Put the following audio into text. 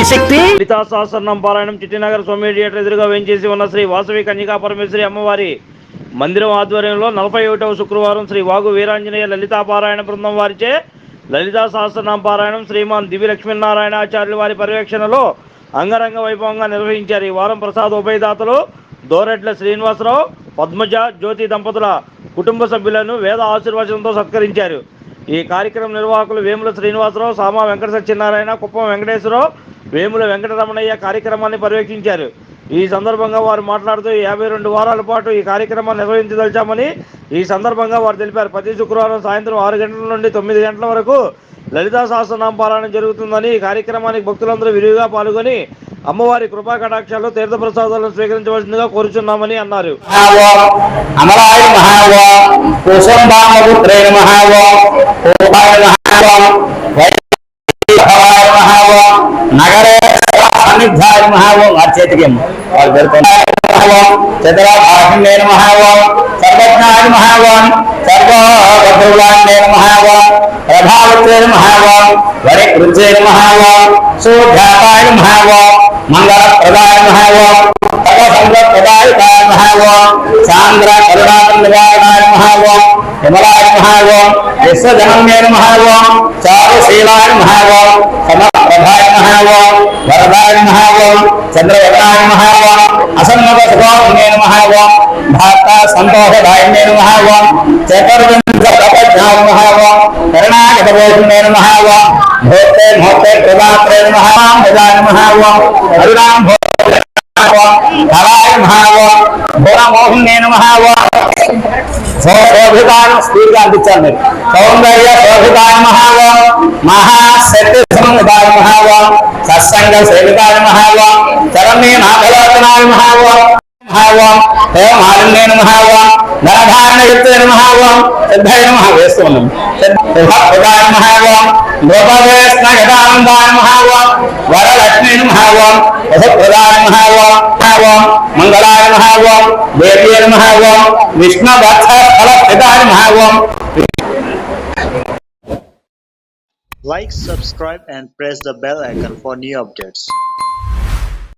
సహస్రనం లలితా పారాయణం చిట్టినగర్ స్వామి థియేటర్ ఎదురుగా వేయించేసి ఉన్న శ్రీ వాసవి కన్యకా పరమేశ్వరి అమ్మవారి మందిరం ఆధ్వర్యంలో నలభై ఒకటవ శుక్రవారం శ్రీ వాగు వీరాంజనేయ లలితా పారాయణ బృందం వారిచే లలితా సహస్రనామ పారాయణం శ్రీమాన్ దివి లక్ష్మీనారాయణ ఆచార్యులు వారి పర్యవేక్షణలో అంగరంగ వైభవంగా నిర్వహించారు. ఈ వారం ప్రసాద్ ఉభయదాతలు దోరెడ్ల శ్రీనివాసరావు పద్మజ జ్యోతి దంపతుల కుటుంబ సభ్యులను వేద ఆశీర్వచనంతో సత్కరించారు. ఈ కార్యక్రమ నిర్వాహకులు వేముల శ్రీనివాసరావు సామా వెంకట సత్యనారాయణ కుప్పం వెంకటేశ్వరరావు వేముల వెంకటరమణయ్య కార్యక్రమాన్ని పర్యవేక్షించారు. ఈ సందర్భంగా వారు మాట్లాడుతూ యాభై రెండు వారాల పాటు ఈ కార్యక్రమాన్ని నిర్వహించదలిచామని ఈ సందర్భంగా వారు తెలిపారు. ప్రతి శుక్రవారం సాయంత్రం ఆరు గంటల నుండి తొమ్మిది గంటల వరకు లలితా సహస్రనామ పారాయణ జరుగుతుందని ఈ కార్యక్రమానికి భక్తులందరూ విరివిగా పాల్గొని అమ్మవారి కృపా కటాక్షాలు తీర్థప్రసాదాలను స్వీకరించవలసిందిగా కోరుచున్నామని అన్నారు. అమలాయ మహావ కుసంబామపుత్రే మహావ కోపాయ మహావ మహావ నగరే సన్నిధాయ మహావం వారి చేతికి ఏమో వారు పేర్కొన్నారు. మహావ మహావం మహావ మహావం మహావ సర్వభద్రులాన్యేన మహావ ప్రభావత్వేన మహావ వరికృత్యేన మహావం సూధ్యాపాయ మహావ మంగళప్రదాయ మహావ సర్వసంగప్రదాయకాయ మహావ సాంద్ర కరుణానివారణాయ మహావ విమలాయ మహావ విశ్వజనన్యేన మహావ చారుశీలాయ మహావ సమప్రభాయ మహావ వరదాయ మహావ చంద్రవర్ణాయ మహావ అసన్నత సుఖోన్యేన మహావ భాత సంతోషదాయన్యేన మహావ చతుర్వింశతపజ్ఞాయ మహావ కరుణాగతభోషణేన మహావ భోక్తే మహోక్తే ప్రదాత్రేణ మహాం భజాయ మహావ అరుణాం భో హరాయ మహావ స్పీడ్గా అందించాలి మీరు. సౌందర్య శోభితాయ మహావ మహాశక్తి సమృతాయ మహావ సత్సంగ సేవితాయ మహావ చరణ్య నాథలోచనాయ మహావ మహావ హేమాలిన్యేన మహావ ధనధారణయుక్తేన మహావ సిద్ధైన మహా వేస్తూ ఉన్నాం సిద్ధప్రదాయ మహావ గోపవేష్ణగదానందాయ మహావ వరలక్ష్మీన మహావ వసుప్రదాయ మహావ మహావ మంగళాయ మహావ దేవ్యేన మహావ విష్ణువత్స ఫలప్రదాయ మహావ Like, subscribe, and press the bell icon for new updates.